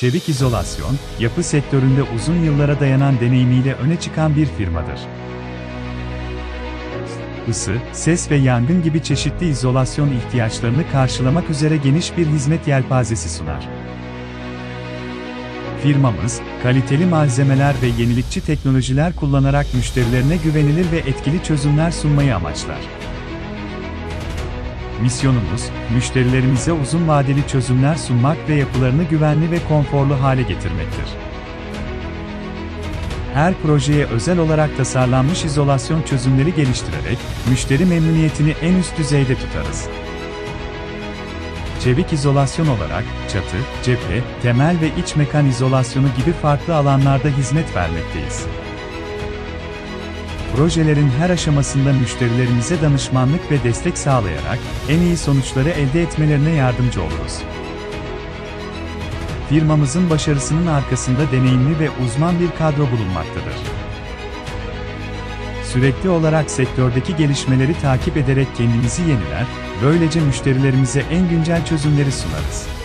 Çevik izolasyon, yapı sektöründe uzun yıllara dayanan deneyimiyle öne çıkan bir firmadır. Isı, ses ve yangın gibi çeşitli izolasyon ihtiyaçlarını karşılamak üzere geniş bir hizmet yelpazesi sunar. Firmamız, kaliteli malzemeler ve yenilikçi teknolojiler kullanarak müşterilerine güvenilir ve etkili çözümler sunmayı amaçlar. Misyonumuz, müşterilerimize uzun vadeli çözümler sunmak ve yapılarını güvenli ve konforlu hale getirmektir. Her projeye özel olarak tasarlanmış izolasyon çözümleri geliştirerek, müşteri memnuniyetini en üst düzeyde tutarız. Çevik izolasyon olarak, çatı, cephe, temel ve iç mekan izolasyonu gibi farklı alanlarda hizmet vermekteyiz. Projelerin her aşamasında müşterilerimize danışmanlık ve destek sağlayarak en iyi sonuçları elde etmelerine yardımcı oluruz. Firmamızın başarısının arkasında deneyimli ve uzman bir kadro bulunmaktadır. Sürekli olarak sektördeki gelişmeleri takip ederek kendimizi yeniler, böylece müşterilerimize en güncel çözümleri sunarız.